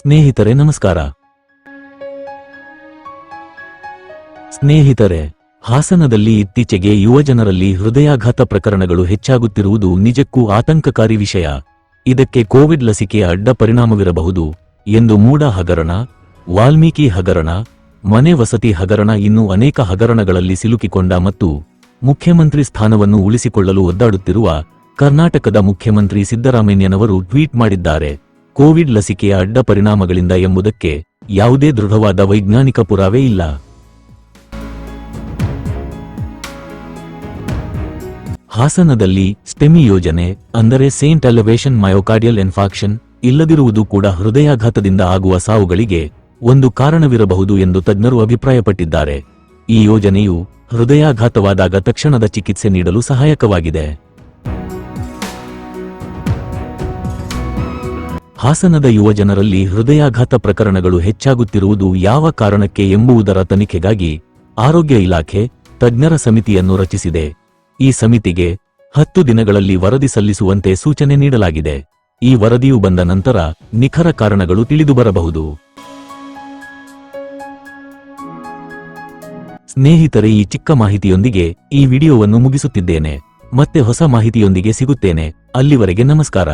ಸ್ನೇಹಿತರೆ, ನಮಸ್ಕಾರ. ಸ್ನೇಹಿತರೆ, ಹಾಸನದಲ್ಲಿ ಇತ್ತೀಚೆಗೆ ಯುವಜನರಲ್ಲಿ ಹೃದಯಾಘಾತ ಪ್ರಕರಣಗಳು ಹೆಚ್ಚಾಗುತ್ತಿರುವುದು ನಿಜಕ್ಕೂ ಆತಂಕಕಾರಿ ವಿಷಯ. ಇದಕ್ಕೆ ಕೋವಿಡ್ ಲಸಿಕೆಯ ಅಡ್ಡ ಪರಿಣಾಮವಿರಬಹುದು ಎಂದು ಮೂಡ ಹಗರಣ, ವಾಲ್ಮೀಕಿ ಹಗರಣ, ಮನೆ ವಸತಿ ಹಗರಣ ಇನ್ನೂ ಅನೇಕ ಹಗರಣಗಳಲ್ಲಿ ಸಿಲುಕಿಕೊಂಡ ಮತ್ತು ಮುಖ್ಯಮಂತ್ರಿ ಸ್ಥಾನವನ್ನು ಉಳಿಸಿಕೊಳ್ಳಲು ಒದ್ದಾಡುತ್ತಿರುವ ಕರ್ನಾಟಕದ ಮುಖ್ಯಮಂತ್ರಿ ಸಿದ್ದರಾಮಯ್ಯನವರು ಟ್ವೀಟ್ ಮಾಡಿದ್ದಾರೆ. ಕೋವಿಡ್ ಲಸಿಕೆಯ ಅಡ್ಡ ಪರಿಣಾಮಗಳಿಂದ ಎಂಬುದಕ್ಕೆ ಯಾವುದೇ ದೃಢವಾದ ವೈಜ್ಞಾನಿಕ ಪುರಾವೆ ಇಲ್ಲ. ಹಾಸನದಲ್ಲಿ ಸ್ಟೆಮಿ ಯೋಜನೆ, ಅಂದರೆ ಸೇಂಟ್ ಎಲಿವೇಶನ್ ಮಯೋಕಾರ್ಡಿಯಲ್ ಇನ್ಫಾಕ್ಷನ್, ಇಲ್ಲದಿರುವುದು ಕೂಡ ಹೃದಯಾಘಾತದಿಂದ ಆಗುವ ಸಾವುಗಳಿಗೆ ಒಂದು ಕಾರಣವಿರಬಹುದು ಎಂದು ತಜ್ಞರು ಅಭಿಪ್ರಾಯಪಟ್ಟಿದ್ದಾರೆ. ಈ ಯೋಜನೆಯು ಹೃದಯಾಘಾತವಾದಾಗ ತಕ್ಷಣದ ಚಿಕಿತ್ಸೆ ನೀಡಲು ಸಹಾಯಕವಾಗಿದೆ. ಹಾಸನದ ಯುವಜನರಲ್ಲಿ ಹೃದಯಾಘಾತ ಪ್ರಕರಣಗಳು ಹೆಚ್ಚಾಗುತ್ತಿರುವುದು ಯಾವ ಕಾರಣಕ್ಕೆ ಎಂಬುದರ ತನಿಖೆಗಾಗಿ ಆರೋಗ್ಯ ಇಲಾಖೆ ತಜ್ಞರ ಸಮಿತಿಯನ್ನು ರಚಿಸಿದೆ. ಈ ಸಮಿತಿಗೆ ಹತ್ತು ದಿನಗಳಲ್ಲಿ ವರದಿ ಸಲ್ಲಿಸುವಂತೆ ಸೂಚನೆ ನೀಡಲಾಗಿದೆ. ಈ ವರದಿಯು ಬಂದ ನಂತರ ನಿಖರ ಕಾರಣಗಳು ತಿಳಿದುಬರಬಹುದು. ಸ್ನೇಹಿತರೆ, ಈ ಚಿಕ್ಕ ಮಾಹಿತಿಯೊಂದಿಗೆ ಈ ವಿಡಿಯೋವನ್ನು ಮುಗಿಸುತ್ತಿದ್ದೇನೆ. ಮತ್ತೆ ಹೊಸ ಮಾಹಿತಿಯೊಂದಿಗೆ ಸಿಗುತ್ತೇನೆ. ಅಲ್ಲಿವರೆಗೆ ನಮಸ್ಕಾರ.